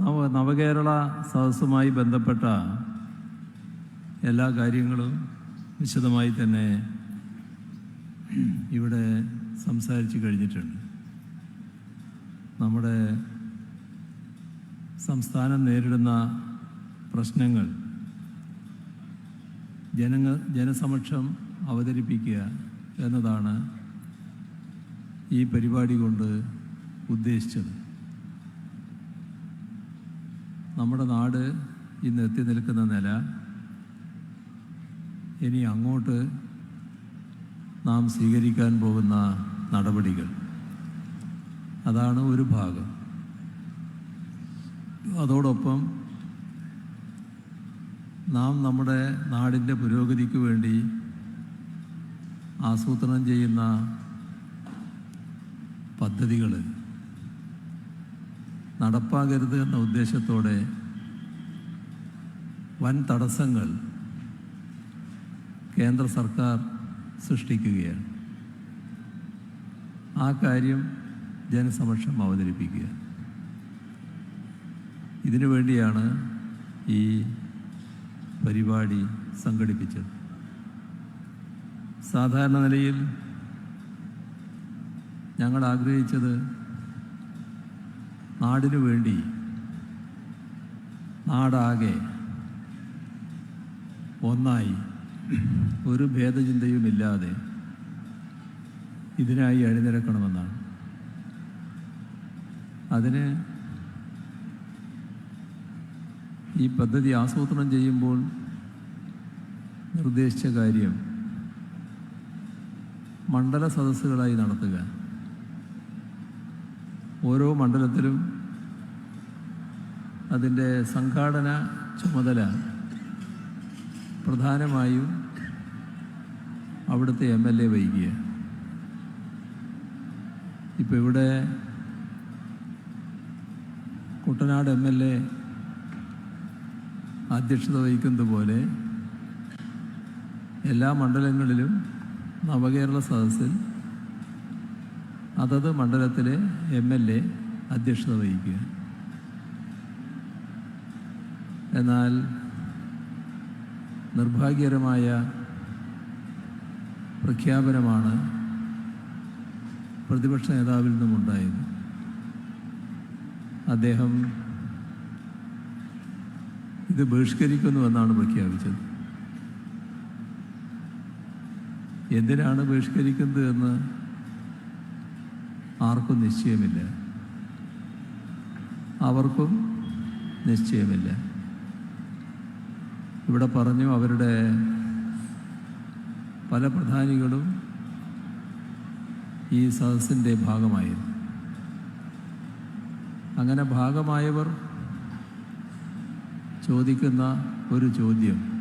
നവ നവകേരള സദസ്സുമായി ബന്ധപ്പെട്ട എല്ലാ കാര്യങ്ങളും വിശദമായി തന്നെ ഇവിടെ സംസാരിച്ച് കഴിഞ്ഞിട്ടുണ്ട്. നമ്മുടെ സംസ്ഥാനം നേരിടുന്ന പ്രശ്നങ്ങൾ ജനങ്ങൾ ജനസമക്ഷം അവതരിപ്പിക്കുക എന്നതാണ് ഈ പരിപാടി കൊണ്ട് ഉദ്ദേശിച്ചത്. നമ്മുടെ നാട് ഇന്ന് എത്തി നിൽക്കുന്ന നില ഇനി അങ്ങോട്ട് നാം സ്വീകരിക്കാൻ പോകുന്ന നടപടികൾ. അതാണ് ഒരു ഭാഗം. അതോടൊപ്പം നാം നമ്മുടെ നാടിന്റെ പുരോഗതിക്ക് വേണ്ടി ആസൂത്രണം ചെയ്യുന്ന പദ്ധതികൾ നടപ്പാകരുത് എന്ന ഉദ്ദേശത്തോടെ വൻ തടസ്സങ്ങൾ കേന്ദ്ര സർക്കാർ സൃഷ്ടിക്കുകയാണ്. ആ കാര്യം ജനസമക്ഷം അവതരിപ്പിക്കുക. ഇതിനു വേണ്ടിയാണ് ഈ പരിപാടി സംഘടിപ്പിച്ചത്. സാധാരണ നിലയിൽ ഞങ്ങൾ ആഗ്രഹിച്ചത് നാടിനു വേണ്ടി നാടാകെ ഒന്നായി. ഒരു ഭേദചിന്തയുമില്ലാതെ ഇതിനായി അണിനിരക്കണമെന്നാണ്. അതിന് ഈ പദ്ധതി ആസൂത്രണം ചെയ്യുമ്പോൾ നിർദ്ദേശിച്ച കാര്യം മണ്ഡല സദസ്സുകളായി നടത്തുക. ഓരോ മണ്ഡലത്തിലും അതിന്റെ സംഘാടന ചുമതല പ്രധാനമായും അവിടുത്തെ എം എൽ എ വഹിക്കുക ഇപ്പം ഇവിടെ കുട്ടനാട് എം എൽ എ അധ്യക്ഷത വഹിക്കുന്നതുപോലെ എല്ലാ മണ്ഡലങ്ങളിലും നവകേരള സദസ്സിൽ അതത് മണ്ഡലത്തിലെ എം എൽ എ അധ്യക്ഷത വഹിക്കുക. എന്നാൽ നിർഭാഗ്യകരമായ പ്രഖ്യാപനമാണ് പ്രതിപക്ഷ നേതാവിൽ നിന്നുമുണ്ടായത്. അദ്ദേഹം ഇത് ബഹിഷ്കരിക്കുന്നുവെന്നാണ് പ്രഖ്യാപിച്ചത്. എന്തിനാണ് ബഹിഷ്കരിക്കുന്നത് എന്ന് ആർക്കും നിശ്ചയമില്ല. അവർക്കും നിശ്ചയമില്ല. ഇവിടെ പറഞ്ഞു അവരുടെ പല പ്രധാനികളും ഈ സദസ്സിന്റെ ഭാഗമായിരുന്നു. അങ്ങനെ ഭാഗമായവർ ചോദിക്കുന്ന ഒരു ചോദ്യം.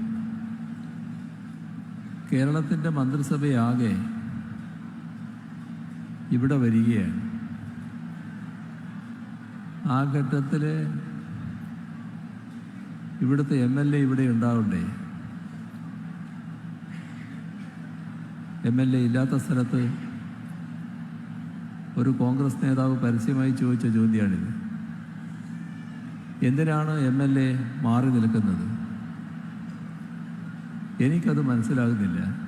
കേരളത്തിന്റെ മന്ത്രിസഭയാകെ ഇവിടെ വരികയാണ്. ആ ഘട്ടത്തിൽ ഇവിടുത്തെ എം എൽ എ ഇവിടെ ഉണ്ടാവണ്ടേ? എം എൽ എ ഇല്ലാത്ത സ്ഥലത്ത് ഒരു കോൺഗ്രസ് നേതാവ് പരസ്യമായി ചോദിച്ച ചോദ്യമാണിത്. എന്തിനാണ് എം എൽ എ മാറി നിൽക്കുന്നത്? എനിക്കത് മനസ്സിലാകുന്നില്ല.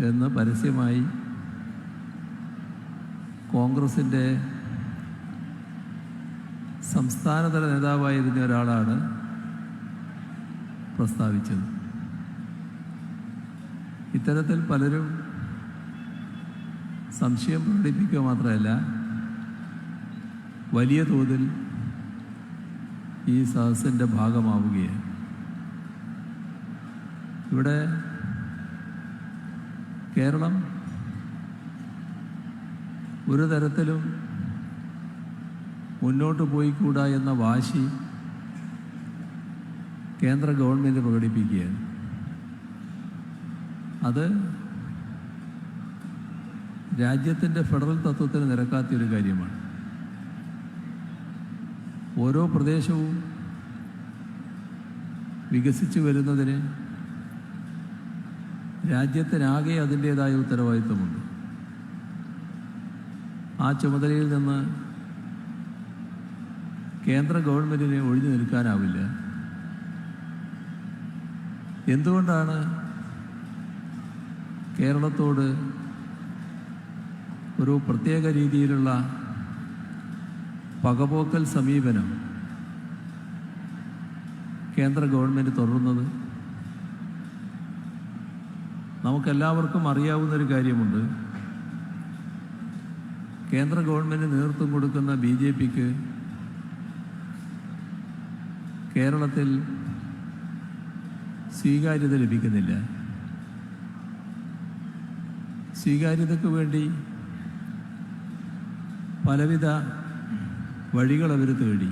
എന്ന് പരസ്യമായി കോൺഗ്രസിന്റെ സംസ്ഥാനതല നേതാവായിരുന്ന ഒരാളാണ് പ്രസ്താവിച്ചത്. ഇത്തരത്തിൽ പലരും സംശയം പ്രകടിപ്പിക്കുക മാത്രമല്ല വലിയ തോതിൽ ഈ സദസ്സിന്റെ ഭാഗമാവുകയാണ്. ഇവിടെ കേരളം ഒരു തരത്തിലും മുന്നോട്ട് പോയിക്കൂടാ എന്ന വാശി കേന്ദ്ര ഗവൺമെന്റ് പ്രകടിപ്പിക്കുകയാണ്. അത് രാജ്യത്തിന്റെ ഫെഡറൽ തത്വത്തിന് നിരക്കാത്തൊരു കാര്യമാണ്. ഓരോ പ്രദേശവും വികസിച്ചു വരുന്നതിന് രാജ്യത്തിനാകെ അതിന്റേതായ ഉത്തരവാദിത്വമുണ്ട്. ആ ചുമതലയിൽ നിന്ന് കേന്ദ്ര ഗവൺമെന്റിനെ ഒഴിഞ്ഞു നിൽക്കാനാവില്ല. എന്തുകൊണ്ടാണ് കേരളത്തോട് ഒരു പ്രത്യേക രീതിയിലുള്ള പകപോക്കൽ സമീപനം കേന്ദ്ര ഗവൺമെന്റ് തുടരുന്നത് നമുക്കെല്ലാവർക്കും അറിയാവുന്നൊരു കാര്യമുണ്ട്. കേന്ദ്ര ഗവൺമെന്റ് നേതൃത്വം കൊടുക്കുന്ന ബി ജെ പിക്ക് കേരളത്തിൽ സ്വീകാര്യത ലഭിക്കുന്നില്ല. സ്വീകാര്യതയ്ക്ക് വേണ്ടി പലവിധ വഴികൾ അവർ തേടി.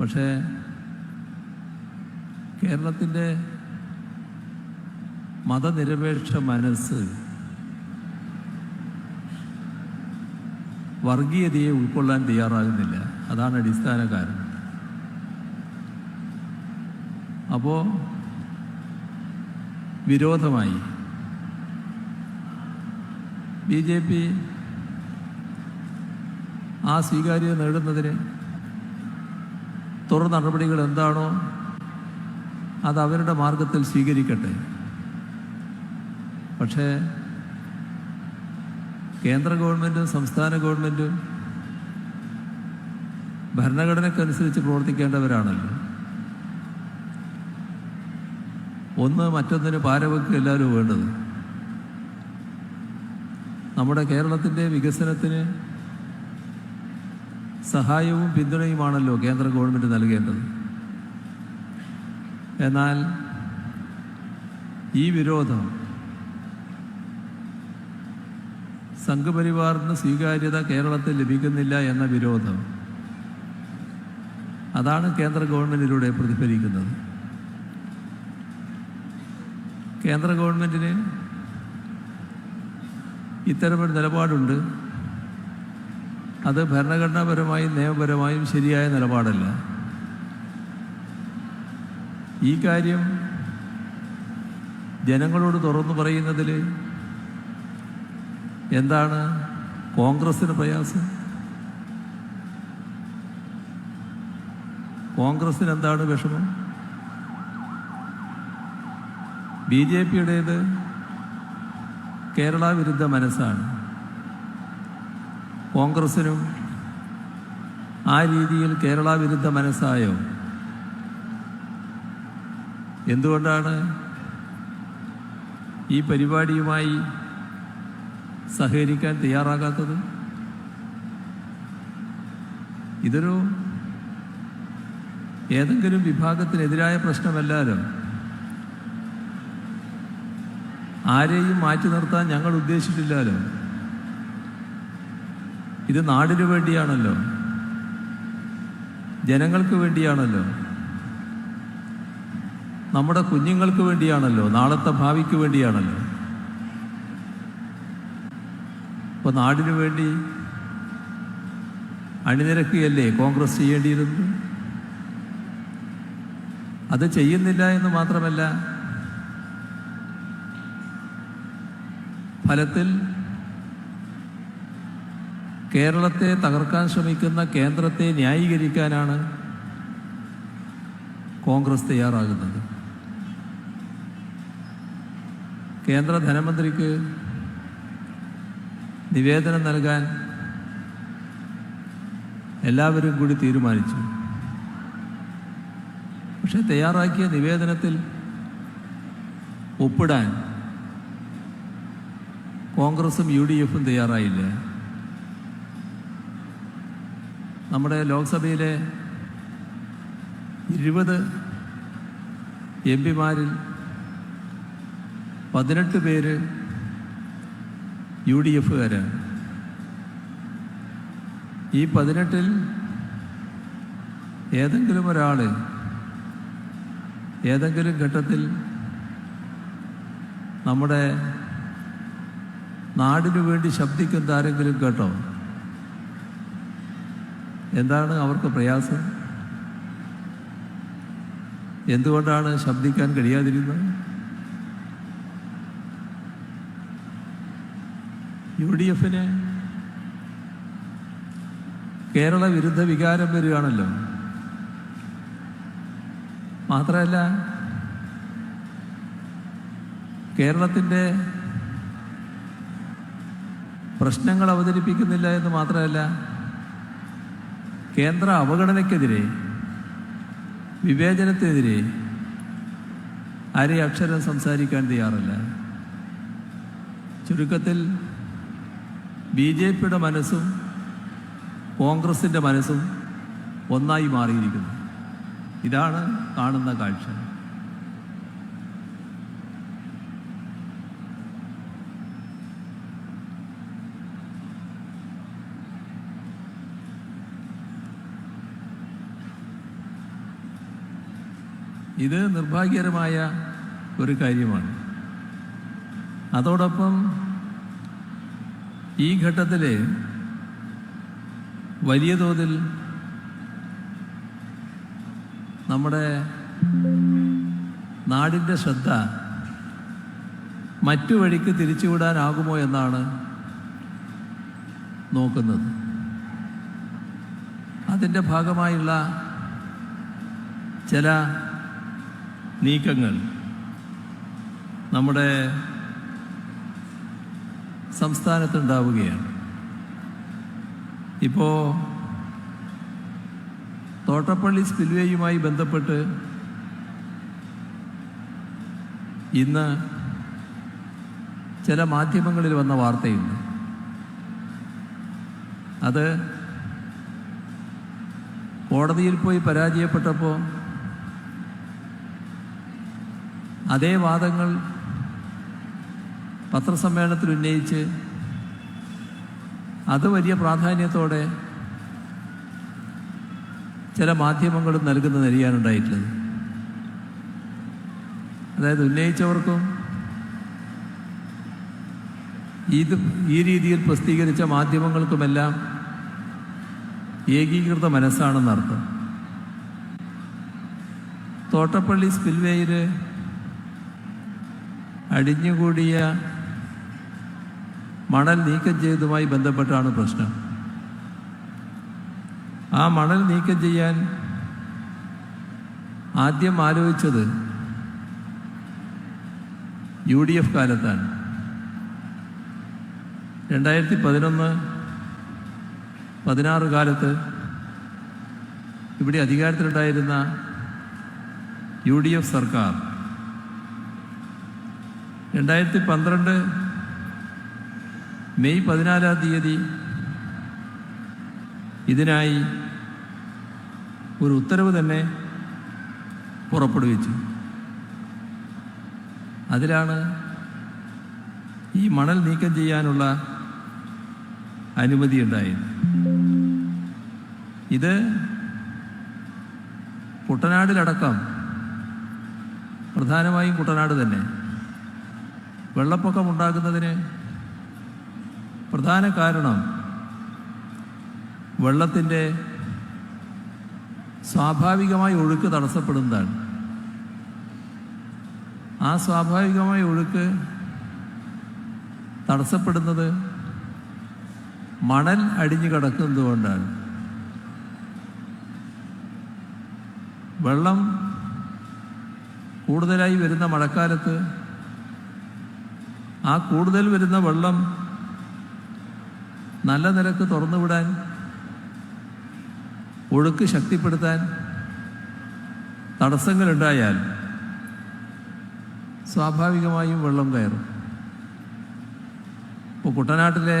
പക്ഷേ കേരളത്തിന്റെ മതനിരപേക്ഷ മനസ്സ് വർഗീയതയെ ഉൾക്കൊള്ളാൻ തയ്യാറാകുന്നില്ല. അതാണ് അടിസ്ഥാന കാരണം. അപ്പോൾ വിരോധമായി ബി ജെ പി ആ സ്വീകാര്യത നേടുന്നതിന് തുടർ നടപടികൾ എന്താണോ അത് അവരുടെ മാർഗത്തിൽ സ്വീകരിക്കട്ടെ. പക്ഷേ കേന്ദ്ര ഗവൺമെന്റും സംസ്ഥാന ഗവൺമെന്റും ഭരണഘടനയ്ക്കനുസരിച്ച് പ്രവർത്തിക്കേണ്ടവരാണല്ലോ. ഒന്ന് മറ്റൊന്നിന് പാരവെക്കുക എല്ലാവരും വേണ്ടത്. നമ്മുടെ കേരളത്തിന്റെ വികസനത്തിന് സഹായവും പിന്തുണയുമാണല്ലോ കേന്ദ്ര ഗവൺമെന്റ് നൽകേണ്ടത്. എന്നാൽ ഈ വിരോധം സംഘപരിവാറിന് സ്വീകാര്യത കേരളത്തിൽ ലഭിക്കുന്നില്ല എന്ന വിരോധം അതാണ് കേന്ദ്ര ഗവൺമെന്റിലൂടെ പ്രതിഫലിക്കുന്നത്. കേന്ദ്ര ഗവൺമെന്റിന് ഇത്തരമൊരു നിലപാടുണ്ട്. അത് ഭരണഘടനാപരമായും നിയമപരമായും ശരിയായ നിലപാടല്ല. ഈ കാര്യം ജനങ്ങളോട് തുറന്നു പറയുന്നതിൽ എന്താണ് കോൺഗ്രസിന് പ്രയാസം? കോൺഗ്രസിന് എന്താണ് വിഷമം? ബി ജെ പിയുടേത് കേരള വിരുദ്ധ മനസ്സാണ്. കോൺഗ്രസിനും ആ രീതിയിൽ കേരള വിരുദ്ധ മനസ്സായോ? എന്തുകൊണ്ടാണ് ഈ പരിപാടിയുമായി സഹകരിക്കാൻ തയ്യാറാകാത്തത്? ഇതൊരു ഏതെങ്കിലും വിഭാഗത്തിനെതിരായ പ്രശ്നമല്ലാലും? ആരെയും മാറ്റി നിർത്താൻ ഞങ്ങൾ ഉദ്ദേശിച്ചിട്ടില്ലല്ലോ ഇത് നാടിനു വേണ്ടിയാണല്ലോ. ജനങ്ങൾക്ക് വേണ്ടിയാണല്ലോ. നമ്മുടെ കുഞ്ഞുങ്ങൾക്ക് വേണ്ടിയാണല്ലോ. നാളത്തെ ഭാവിക്ക് വേണ്ടിയാണല്ലോ. അപ്പോൾ നാടിനു വേണ്ടി അണിനിരക്കുകയല്ലേ? കോൺഗ്രസ് ചെയ്യേണ്ടിയിരുന്നത് അത് ചെയ്യുന്നില്ല എന്ന് മാത്രമല്ല ഫലത്തിൽ കേരളത്തെ തകർക്കാൻ ശ്രമിക്കുന്ന കേന്ദ്രത്തെ ന്യായീകരിക്കാനാണ് കോൺഗ്രസ് തയ്യാറാകുന്നത്. കേന്ദ്ര ധനമന്ത്രിക്ക് നിവേദനം നൽകാൻ എല്ലാവരും കൂടി തീരുമാനിച്ചു. പക്ഷെ തയ്യാറാക്കിയ നിവേദനത്തിൽ ഒപ്പിടാൻ കോൺഗ്രസും യു ഡി എഫും തയ്യാറായില്ല. നമ്മുടെ ലോക്സഭയിലെ ഇരുപത് എം പിമാരിൽ പതിനെട്ട് പേര് യു ഡി എഫുകാരാണ് ഈ പതിനെട്ടിൽ ഏതെങ്കിലും ഒരാൾ ഏതെങ്കിലും ഘട്ടത്തിൽ നമ്മുടെ നാടിനു വേണ്ടി ശബ്ദിക്കുന്ന ആരെങ്കിലും കേട്ടോ? എന്താണ് അവർക്ക് പ്രയാസം? എന്തുകൊണ്ടാണ് ശബ്ദിക്കാൻ കഴിയാതിരുന്നത്? യു ഡി എഫിന് കേരള വിരുദ്ധ വികാരം വരികയാണല്ലോ. മാത്രമല്ല കേരളത്തിന്റെ പ്രശ്നങ്ങൾ അവതരിപ്പിക്കുന്നില്ല എന്ന് മാത്രമല്ല കേന്ദ്ര അവഗണനയ്ക്കെതിരെ വിവേചനത്തിനെതിരെ ആരെയും അക്ഷരം സംസാരിക്കാൻ തയ്യാറല്ല. ചുരുക്കത്തിൽ ബി ജെ പിയുടെ മനസ്സും കോൺഗ്രസിന്റെ മനസ്സും ഒന്നായി മാറിയിരിക്കുന്നു. ഇതാണ് കാണുന്ന കാഴ്ച. ഇത് നിർഭാഗ്യകരമായ ഒരു കാര്യമാണ്. അതോടൊപ്പം ഈ ഘട്ടത്തിൽ വലിയ തോതിൽ നമ്മുടെ നാടിന്റെ ശ്രദ്ധ മറ്റു വഴിക്ക് തിരിച്ചുവിടാനാകുമോ എന്നാണ് നോക്കുന്നത്. അതിന്റെ ഭാഗമായുള്ള ചില നീക്കങ്ങൾ നമ്മുടെ സംസ്ഥാനത്തുണ്ടാവുകയാണ്. ഇപ്പോൾ തോട്ടപ്പള്ളി സ്പിൽവേയുമായി ബന്ധപ്പെട്ട് ഇന്ന് ചില മാധ്യമങ്ങളിൽ വന്ന വാർത്തയുണ്ട്. അത് കോടതിയിൽ പോയി പരാജയപ്പെട്ടപ്പോൾ അതേ വാദങ്ങൾ പത്രസമ്മേളനത്തിൽ ഉന്നയിച്ച് അത് വലിയ പ്രാധാന്യത്തോടെ ചില മാധ്യമങ്ങളും നൽകുന്ന നിലയാണുണ്ടായിട്ടുള്ളത് അതായത് ഉന്നയിച്ചവർക്കും ഇത് ഈ രീതിയിൽ പ്രസിദ്ധീകരിച്ച മാധ്യമങ്ങൾക്കുമെല്ലാം ഏകീകൃത മനസ്സാണെന്നർത്ഥം തോട്ടപ്പള്ളി സ്പിൽവേയിൽ അടിഞ്ഞുകൂടിയ മണൽ നീക്കം ചെയ്തതുമായി ബന്ധപ്പെട്ടാണ് പ്രശ്നം. ആ മണൽ നീക്കം ചെയ്യാൻ ആദ്യം ആലോചിച്ചത് യു ഡി എഫ് കാലത്താണ്. രണ്ടായിരത്തി പതിനൊന്ന് പതിനാറ് കാലത്ത് ഇവിടെ അധികാരത്തിലുണ്ടായിരുന്ന യു ഡി എഫ് സർക്കാർ രണ്ടായിരത്തി പന്ത്രണ്ട് മെയ് പതിനാലാം തീയതി ഇതിനായി ഒരു ഉത്തരവ് തന്നെ പുറപ്പെടുവിച്ചു. അതിലാണ് ഈ മണൽ നീക്കം ചെയ്യാനുള്ള അനുമതി ഉണ്ടായത്. ഇത് കുട്ടനാടിലടക്കം പ്രധാനമായും കുട്ടനാട് തന്നെ വെള്ളപ്പൊക്കം ഉണ്ടാകുന്നതിന് പ്രധാന കാരണം വെള്ളത്തിന്റെ സ്വാഭാവികമായ ഒഴുക്ക് തടസ്സപ്പെടുന്നതാണ്. ആ സ്വാഭാവികമായ ഒഴുക്ക് തടസ്സപ്പെടുന്നത് മണൽ അടിഞ്ഞു കിടക്കുന്നത് കൊണ്ടാണ്. വെള്ളം കൂടുതലായി വരുന്ന മഴക്കാലത്ത് ആ കൂടുതൽ വരുന്ന വെള്ളം നല്ല നിരക്ക് തുറന്നുവിടാൻ ഒഴുക്ക് ശക്തിപ്പെടുത്താൻ തടസ്സങ്ങളുണ്ടായാൽ സ്വാഭാവികമായും വെള്ളം കയറും. ഇപ്പോൾ കുട്ടനാട്ടിലെ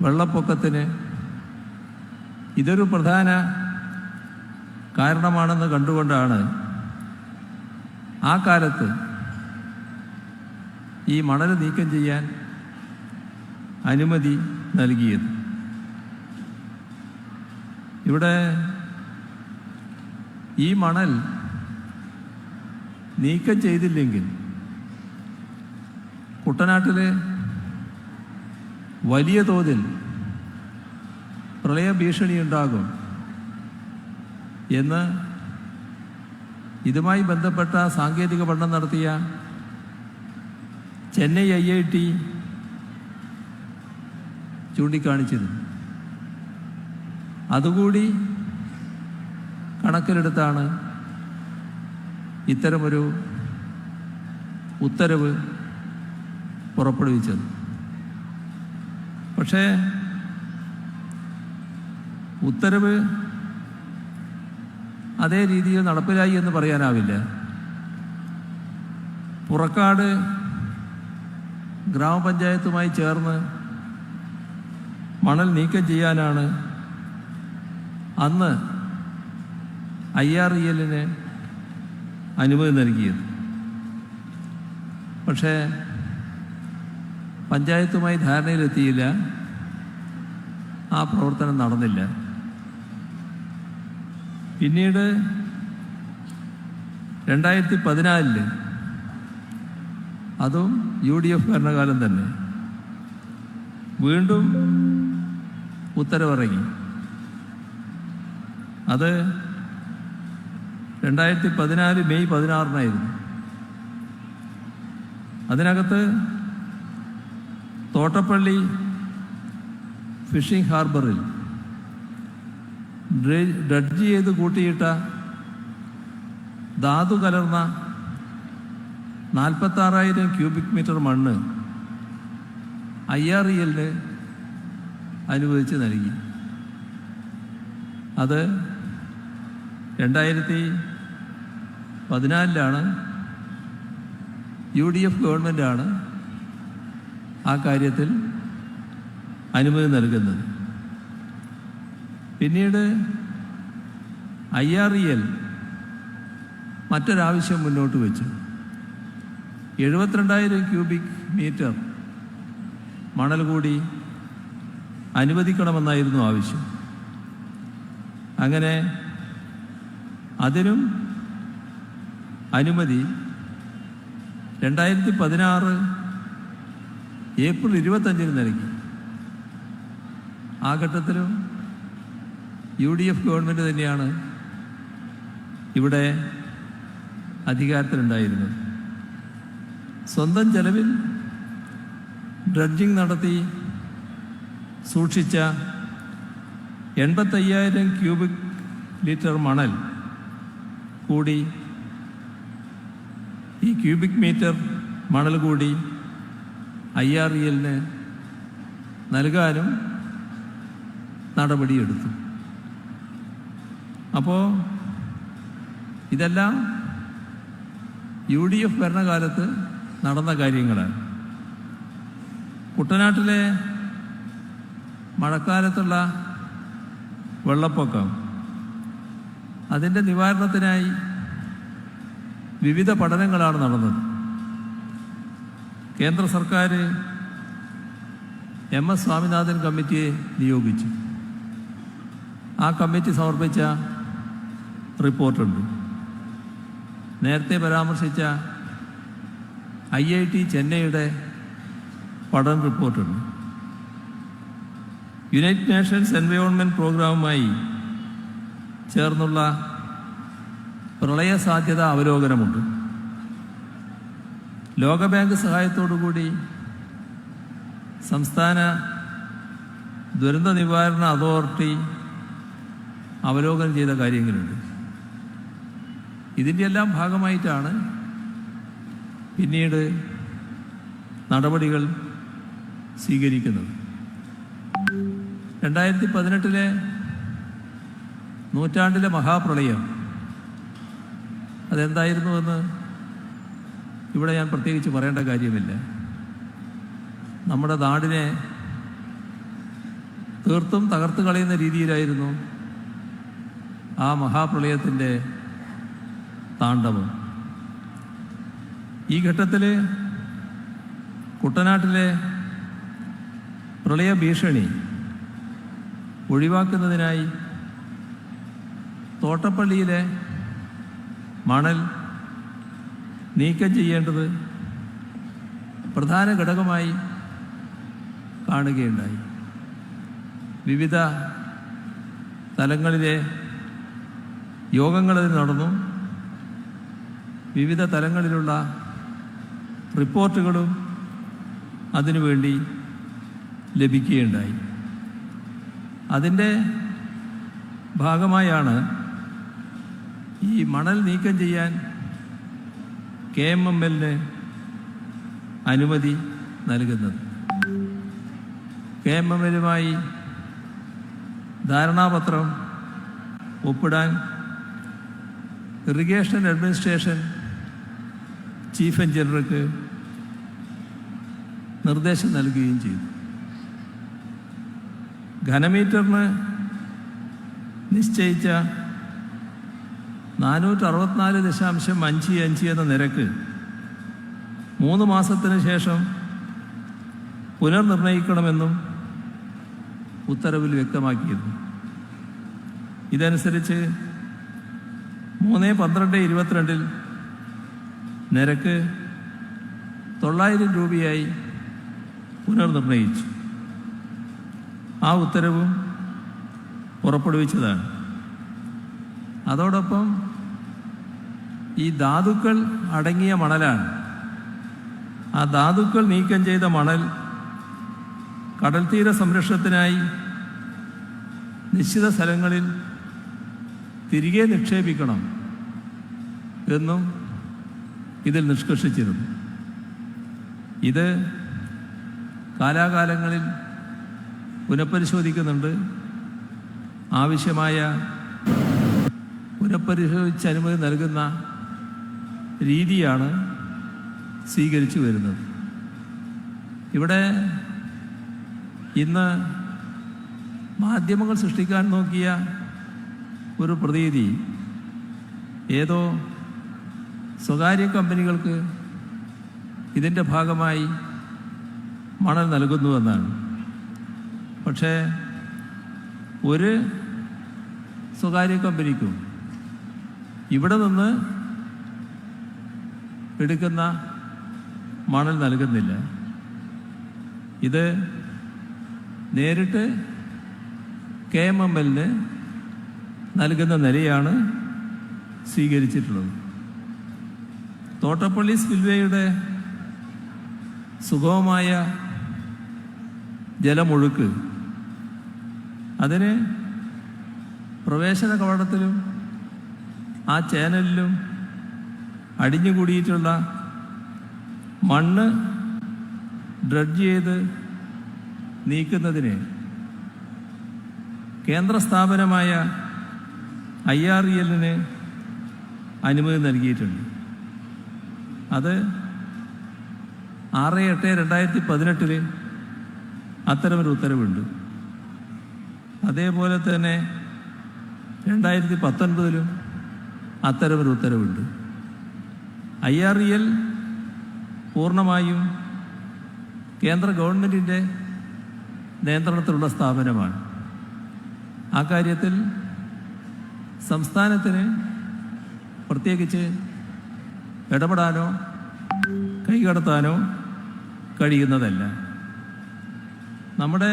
വെള്ളപ്പൊക്കത്തിന് ഇതൊരു പ്രധാന കാരണമാണെന്ന് കണ്ടുകൊണ്ടാണ് ആ കാലത്ത് ഈ മണൽ നീക്കം ചെയ്യാൻ അനുമതി നൽകിയത്. ഇവിടെ ഈ മണൽ നീക്കം ചെയ്തില്ലെങ്കിൽ കുട്ടനാട്ടിൽ വലിയ തോതിൽ പ്രളയ ഭീഷണി ഉണ്ടാകും എന്ന് ഇതുമായി ബന്ധപ്പെട്ട സാങ്കേതിക പഠനം നടത്തിയ ചെന്നൈ ഐ ഐ ടി ചൂണ്ടിക്കാണിച്ചിരുന്നു. അതുകൂടി കണക്കിലെടുത്താണ് ഇത്തരമൊരു ഉത്തരവ് പുറപ്പെടുവിച്ചത്. പക്ഷേ ഉത്തരവ് അതേ രീതിയിൽ നടപ്പിലായി എന്ന് പറയാനാവില്ല. പുറക്കാട് ഗ്രാമപഞ്ചായത്തുമായി ചേർന്ന് മണൽ നീക്കം ചെയ്യാനാണ്. അന്ന് ഐ ആർ ഇ എല്ലിന് അനുമതി നൽകിയത്. പക്ഷേ പഞ്ചായത്തുമായി ധാരണയിലെത്തിയില്ല. ആ പ്രവർത്തനം നടന്നില്ല. പിന്നീട് രണ്ടായിരത്തി പതിനാലിൽ അതും യു ഡി എഫ് ഭരണകാലം തന്നെ. വീണ്ടും ഉത്തരവിറങ്ങി. അത് രണ്ടായിരത്തി പതിനാല് മെയ് പതിനാറിനായിരുന്നു. അതിനകത്ത് തോട്ടപ്പള്ളി ഫിഷിംഗ് ഹാർബറിൽ ഡ്രെ- ഡ്രഡ്ജ് ചെയ്ത് കൂട്ടിയിട്ട ധാതു കലർന്ന നാൽപ്പത്താറായിരം ക്യൂബിക് മീറ്റർ മണ്ണ് ഐ ആർ ഇ എല്ലിന് അനുവദിച്ച് നൽകി. അത് രണ്ടായിരത്തി പതിനാലിലാണ് യു ഡി എഫ് ഗവൺമെന്റാണ് ആ കാര്യത്തിൽ അനുമതി നൽകുന്നത്. പിന്നീട് ഐ ആർ ഇ എൽ മറ്റൊരാവശ്യം മുന്നോട്ട് വെച്ചു. എഴുപത്തിരണ്ടായിരം ക്യൂബിക് മീറ്റർ മണൽ കൂടി അനുവദിക്കണമെന്നായിരുന്നു ആവശ്യം. അങ്ങനെ അതിനും അനുമതി രണ്ടായിരത്തി പതിനാറ് ഏപ്രിൽ ഇരുപത്തഞ്ചിന് നൽകി. ആ ഘട്ടത്തിലും യു ഡി എഫ് ഗവൺമെന്റ് തന്നെയാണ് ഇവിടെ അധികാരത്തിലുണ്ടായിരുന്നത്. സ്വന്തം ചെലവിൽ ഡ്രഡ്ജിംഗ് നടത്തി സൂക്ഷിച്ച എൺപത്തയ്യായിരം ക്യൂബിക് ലിറ്റർ മണൽ കൂടി ഈ ക്യൂബിക് മീറ്റർ മണൽ കൂടി ഐ ആർ ഇ എല്ലിന് നൽകാനും നടപടിയെടുത്തു. അപ്പോൾ ഇതെല്ലാം യു ഡി എഫ് ഭരണകാലത്ത് നടന്ന കാര്യങ്ങളാണ്. കുട്ടനാട്ടിലെ മഴക്കാലത്തുള്ള വെള്ളപ്പൊക്കം. അതിന്റെ നിവാരണത്തിനായി വിവിധ പഠനങ്ങളാണ് നടന്നത്. കേന്ദ്ര സർക്കാർ എം എസ് സ്വാമിനാഥൻ കമ്മിറ്റിയെ നിയോഗിച്ചു. ആ കമ്മിറ്റി സമർപ്പിച്ച റിപ്പോർട്ടുണ്ട്. നേരത്തെ പരാമർശിച്ച ഐ ഐ ടി ചെന്നൈയുടെ പഠന റിപ്പോർട്ടുണ്ട്. യുണൈറ്റഡ് നേഷൻസ് എൻവയോൺമെന്റ് പ്രോഗ്രാമുമായി ചേർന്നുള്ള പ്രളയ സാധ്യത അവലോകനമുണ്ട്. ലോകബാങ്ക് സഹായത്തോടുകൂടി സംസ്ഥാന ദുരന്ത നിവാരണ അതോറിറ്റി അവലോകനം ചെയ്ത കാര്യങ്ങളുണ്ട്. ഇതിന്റെ എല്ലാം ഭാഗമായിട്ടാണ് പിന്നീട് നടപടികൾ സ്വീകരിക്കുന്നത്. രണ്ടായിരത്തി പതിനെട്ടിലെ നൂറ്റാണ്ടിലെ മഹാപ്രളയം അതെന്തായിരുന്നുവെന്ന് ഇവിടെ ഞാൻ പ്രത്യേകിച്ച് പറയേണ്ട കാര്യമില്ല. നമ്മുടെ നാടിനെ തീർത്തും തകർത്ത് കളയുന്ന രീതിയിലായിരുന്നു ആ മഹാപ്രളയത്തിന്റെ താണ്ഡവം. ഈ ഘട്ടത്തിൽ കുട്ടനാട്ടിലെ പ്രളയ ഭീഷണി ഒഴിവാക്കുന്നതിനായി തോട്ടപ്പള്ളിയിലെ മണൽ നീക്കം ചെയ്യേണ്ടത് പ്രധാന ഘടകമായി കാണുകയുണ്ടായി. വിവിധ തലങ്ങളിലെ യോഗങ്ങളിൽ നടന്നു. വിവിധ തലങ്ങളിലുള്ള റിപ്പോർട്ടുകളും അതിനുവേണ്ടി ലഭിക്കുകയുണ്ടായി. അതിന്റെ ഭാഗമായാണ് ഈ മണൽ നീക്കം ചെയ്യാൻ കെ എം എം എല്ലിന് അനുമതി നൽകുന്നത്. കെ എം എം എല്ലുമായി ധാരണാപത്രം ഒപ്പിടാൻ ഇറിഗേഷൻ അഡ്മിനിസ്ട്രേഷൻ ചീഫ് എഞ്ചിനീയർക്ക് നിർദ്ദേശം നൽകുകയും ചെയ്തു. ഘനമീറ്ററിന് നിശ്ചയിച്ച നാനൂറ്റി അറുപത്തിനാല് ദശാംശം അഞ്ച് അഞ്ച് എന്ന നിരക്ക് മൂന്ന് മാസത്തിന് ശേഷം പുനർനിർണയിക്കണമെന്നും ഉത്തരവിൽ വ്യക്തമാക്കിയിരുന്നു. ഇതനുസരിച്ച് മൂന്ന് പന്ത്രണ്ട് ഇരുപത്തിരണ്ടിൽ നിരക്ക് തൊള്ളായിരം രൂപയായി പുനർനിർണയിച്ചു ആ ഉത്തരവും പുറപ്പെടുവിച്ചതാണ്. അതോടൊപ്പം ഈ ധാതുക്കൾ അടങ്ങിയ മണലാണ്. ആ ധാതുക്കൾ നീക്കം ചെയ്ത മണൽ കടൽത്തീര സംരക്ഷണത്തിനായി നിശ്ചിത സ്ഥലങ്ങളിൽ തിരികെ നിക്ഷേപിക്കണം എന്നും ഇതിൽ നിഷ്കർഷിച്ചിരുന്നു. ഇത് കാലാകാലങ്ങളിൽ പുനഃപരിശോധിക്കുന്നുണ്ട്. ആവശ്യമായ പുനഃപരിശോധിച്ച് അനുമതി നൽകുന്ന രീതിയാണ് സ്വീകരിച്ചു വരുന്നത്. ഇവിടെ ഇന്ന് മാധ്യമങ്ങൾ സൃഷ്ടിക്കാൻ നോക്കിയ ഒരു പ്രതീതി ഏതോ സ്വകാര്യ കമ്പനികൾക്ക് ഇതിന്റെ ഭാഗമായി മണൽ നൽകുന്നുവെന്നാണ് പക്ഷേ ഒരു സ്വകാര്യ കമ്പനിക്കും ഇവിടെ നിന്ന് എടുക്കുന്ന മണൽ നൽകുന്നില്ല. ഇത് നേരിട്ട് കെ എം എം എല്ലിന് നൽകുന്ന നിലയാണ് സ്വീകരിച്ചിട്ടുള്ളത്. തോട്ടപ്പള്ളി സ്പിൽവേയുടെ സുഗമമായ ജലമൊഴുക്ക് അതിന് പ്രവേശന കവാടത്തിലും ആ ചാനലിലും അടിഞ്ഞുകൂടിയിട്ടുള്ള മണ്ണ് ഡ്രഡ്ജ് ചെയ്ത് നീക്കുന്നതിന് കേന്ദ്ര സ്ഥാപനമായ ഐ ആർ ഇ എല്ലിന് അനുമതി നൽകിയിട്ടുണ്ട്. അത് ആറ് എട്ട് രണ്ടായിരത്തി പതിനെട്ടിൽ അത്തരമൊരു ഉത്തരവുണ്ട്. അതേപോലെ തന്നെ രണ്ടായിരത്തി പത്തൊൻപതിലും അത്തരമൊരു ഉത്തരവുണ്ട്. ഐ ആർ ഇ എൽ പൂർണമായും കേന്ദ്ര ഗവൺമെന്റിന്റെ നിയന്ത്രണത്തിലുള്ള സ്ഥാപനമാണ്. ആ കാര്യത്തിൽ സംസ്ഥാനത്തിന് പ്രത്യേകിച്ച് ഇടപെടാനോ കൈകടത്താനോ കഴിയുന്നതല്ല. നമ്മുടെ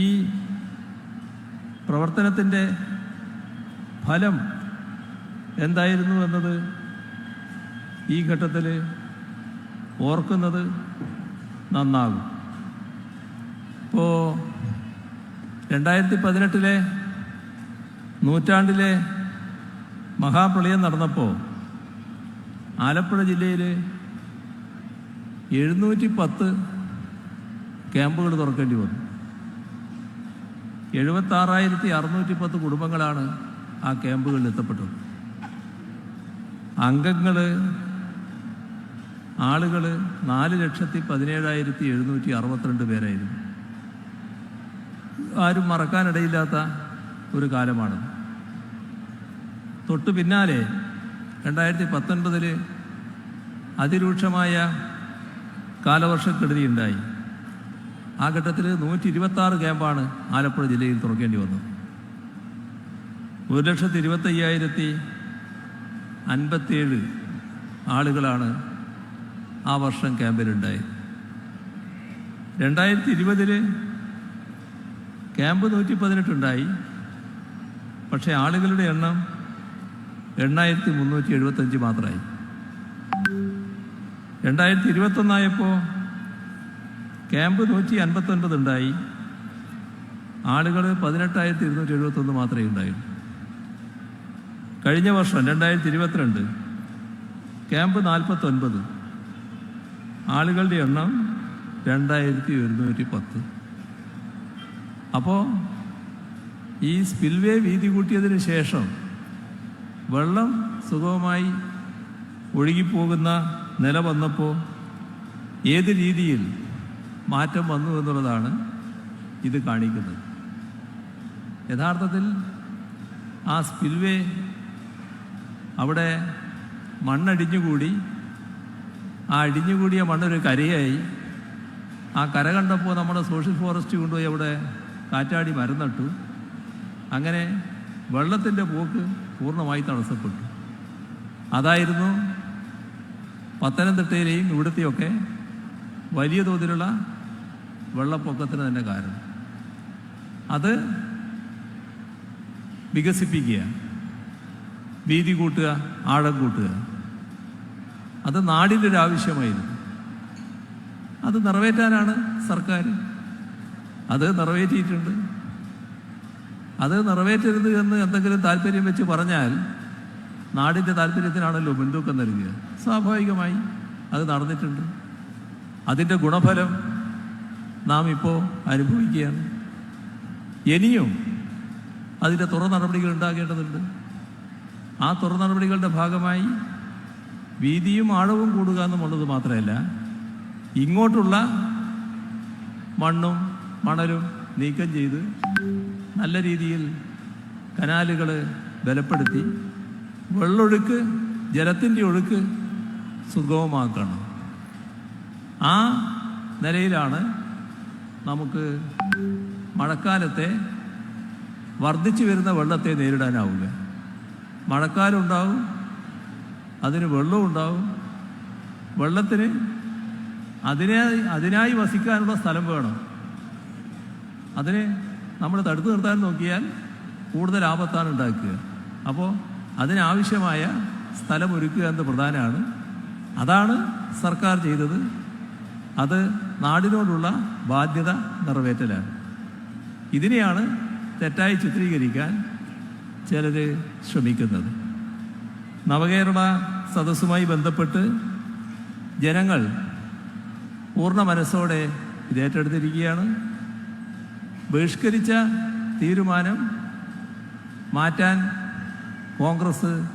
ഈ പ്രവർത്തനത്തിന്റെ ഫലം എന്തായിരുന്നു എന്നത് ഈ ഘട്ടത്തിൽ ഓർക്കുന്നത് നന്നാകും. ഇപ്പോൾ രണ്ടായിരത്തി പതിനെട്ടിലെ നൂറ്റാണ്ടിലെ മഹാപ്രളയം നടന്നപ്പോൾ ആലപ്പുഴ ജില്ലയിൽ എഴുന്നൂറ്റി പത്ത് ക്യാമ്പുകൾ തുറക്കേണ്ടി വന്നു. എഴുപത്താറായിരത്തി അറുന്നൂറ്റി പത്ത് കുടുംബങ്ങളാണ് ആ ക്യാമ്പുകളിൽ എത്തപ്പെട്ടത്. അംഗങ്ങൾ ആളുകൾ നാല് ലക്ഷത്തി പതിനേഴായിരത്തി എഴുന്നൂറ്റി അറുപത്തിരണ്ട് പേരായിരുന്നു. ആരും മറക്കാനിടയില്ലാത്ത ഒരു കാലമാണ്. തൊട്ടു പിന്നാലെ രണ്ടായിരത്തി പത്തൊൻപതിൽ അതിരൂക്ഷമായ കാലവർഷക്കെടുതി ഉണ്ടായി ആ ഘട്ടത്തിൽ നൂറ്റി ഇരുപത്തി ആറ് ക്യാമ്പാണ് ആലപ്പുഴ ജില്ലയിൽ തുറക്കേണ്ടി വന്നത്. ഒരു ലക്ഷത്തി ഇരുപത്തയ്യായിരത്തി അൻപത്തിയേഴ് ആളുകളാണ് ആ വർഷം ക്യാമ്പിലുണ്ടായത്. രണ്ടായിരത്തി ഇരുപതിൽ ക്യാമ്പ് നൂറ്റി പതിനെട്ടുണ്ടായി പക്ഷേ ആളുകളുടെ എണ്ണം എണ്ണായിരത്തി മുന്നൂറ്റി എഴുപത്തഞ്ച് മാത്രമായി. രണ്ടായിരത്തി ഇരുപത്തൊന്നായപ്പോൾ ക്യാമ്പ് നൂറ്റി അൻപത്തൊൻപത് ഉണ്ടായി. ആളുകൾ പതിനെട്ടായിരത്തി ഇരുന്നൂറ്റി എഴുപത്തൊന്ന് മാത്രമേ ഉണ്ടായുള്ളൂ. കഴിഞ്ഞ വർഷം രണ്ടായിരത്തി ഇരുപത്തിരണ്ട് ക്യാമ്പ് നാൽപ്പത്തൊൻപത് ആളുകളുടെ എണ്ണം രണ്ടായിരത്തി ഒരുന്നൂറ്റി പത്ത്. അപ്പോൾ ഈ സ്പിൽവേ വീതി കൂട്ടിയതിന് ശേഷം വെള്ളം സുഗമമായി ഒഴുകിപ്പോകുന്ന നില വന്നപ്പോൾ ഏത് രീതിയിൽ മാറ്റം വന്നു എന്നുള്ളതാണ് ഇത് കാണിക്കുന്നത്. യഥാർത്ഥത്തിൽ ആ സ്പിൽവേ അവിടെ മണ്ണടിഞ്ഞുകൂടി ആ അടിഞ്ഞുകൂടിയ മണ്ണൊരു കരയായി. ആ കര കണ്ടപ്പോൾ നമ്മുടെ സോഷ്യൽ ഫോറസ്റ്റ് കൊണ്ടുപോയി അവിടെ കാറ്റാടി മരം നട്ടു അങ്ങനെ വെള്ളത്തിന്റെ പോക്ക് പൂർണമായി തടസ്സപ്പെട്ടു. അതായിരുന്നു പത്തനംതിട്ടയിലെയും ഇവിടുത്തെയൊക്കെ വലിയ തോതിലുള്ള വെള്ളപ്പൊക്കത്തിന് തന്നെ കാരണം. അത് വികസിപ്പിക്കുക. വീതി കൂട്ടുക ആഴം കൂട്ടുക. അത് നാടിന്റെ ഒരു ആവശ്യമായിരുന്നു. അത് നിറവേറ്റാനാണ് സർക്കാർ. അത് നിറവേറ്റിയിട്ടുണ്ട്. അത് നിറവേറ്റരുത് എന്ന് എന്തെങ്കിലും താല്പര്യം വെച്ച് പറഞ്ഞാൽ നാടിന്റെ താല്പര്യത്തിനാണല്ലോ മുൻതൂക്കം നൽകുക. സ്വാഭാവികമായി അത് നടന്നിട്ടുണ്ട്. അതിന്റെ ഗുണഫലം നാം ഇപ്പോൾ അനുഭവിക്കുകയാണ്. ഇനിയും അതിന്റെ തുറ നടപടികൾ ഉണ്ടാകേണ്ടതുണ്ട്. ആ തുറ നടപടികളുടെ ഭാഗമായി വീതിയും ആഴവും കൂടുക എന്നുള്ളത് മാത്രമല്ല ഇങ്ങോട്ടുള്ള മണ്ണും മണലും നീക്കം ചെയ്ത് നല്ല രീതിയിൽ കനാലുകൾ ബലപ്പെടുത്തി വെള്ളൊഴുക്ക് ജലത്തിന്റെ ഒഴുക്ക് സുഗമമാക്കണം. ആ നിലയിലാണ് നമുക്ക് മഴക്കാലത്തെ വർദ്ധിച്ചു വരുന്ന വെള്ളത്തെ നേരിടാനാവുക. മഴക്കാലം ഉണ്ടാവും അതിന് വെള്ളവും ഉണ്ടാവും വെള്ളത്തിന് അതിനെ അതിനായി വസിക്കാനുള്ള സ്ഥലം വേണം. അതിന് നമ്മൾ തടുത്തു നിർത്താൻ നോക്കിയാൽ കൂടുതൽ ആപത്താണ് ഉണ്ടാക്കുക. അപ്പോൾ അതിനാവശ്യമായ സ്ഥലം ഒരുക്കുക എന്ന് പ്രധാനമാണ്. അതാണ് സർക്കാർ ചെയ്തത്. അത് നാടിനോടുള്ള ബാധ്യത നിറവേറ്റലാണ്. ഇതിനെയാണ് തെറ്റായി ചിത്രീകരിക്കാൻ ചിലർ ശ്രമിക്കുന്നത്. നവകേരള സദസ്സുമായി ബന്ധപ്പെട്ട് ജനങ്ങൾ പൂർണ മനസ്സോടെ ഇത് ഏറ്റെടുത്തിരിക്കുകയാണ്. ബഹിഷ്കരിച്ച തീരുമാനം മാറ്റാൻ കോൺഗ്രസ്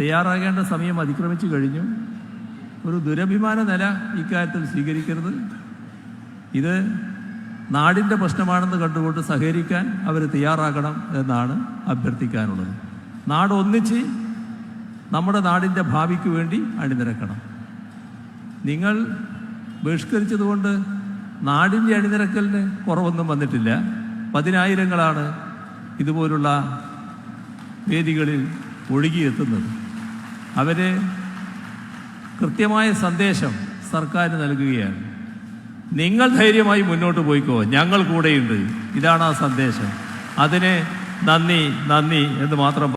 തയ്യാറാകേണ്ട സമയം അതിക്രമിച്ചു കഴിഞ്ഞു. ഒരു ദുരഭിമാന നില ഇക്കാര്യത്തിൽ സ്വീകരിക്കരുത്. ഇത് നാടിന്റെ പ്രശ്നമാണെന്ന് കണ്ടുകൊണ്ട് സഹകരിക്കാൻ അവർ തയ്യാറാകണം എന്നാണ് അഭ്യർത്ഥിക്കാനുള്ളത്. നാട് ഒന്നിച്ച് നമ്മുടെ നാടിന്റെ ഭാവിക്ക് വേണ്ടി അണിനിരക്കണം. നിങ്ങൾ ബഹിഷ്കരിച്ചതുകൊണ്ട് നാടിന്റെ അണിനിരക്കലിന് കുറവൊന്നും വന്നിട്ടില്ല. പതിനായിരങ്ങളാണ് ഇതുപോലുള്ള വേദികളിൽ ഒഴുകിയെത്തുന്നത്. അവർ കൃത്യമായ സന്ദേശം സർക്കാർ നൽകുകയാണ്. നിങ്ങൾ ധൈര്യമായി മുന്നോട്ട് പോയിക്കോ. ഞങ്ങൾ കൂടെയുണ്ട്. ഇതാണ് ആ സന്ദേശം. അതിന് നന്ദി നന്ദി എന്ന് മാത്രം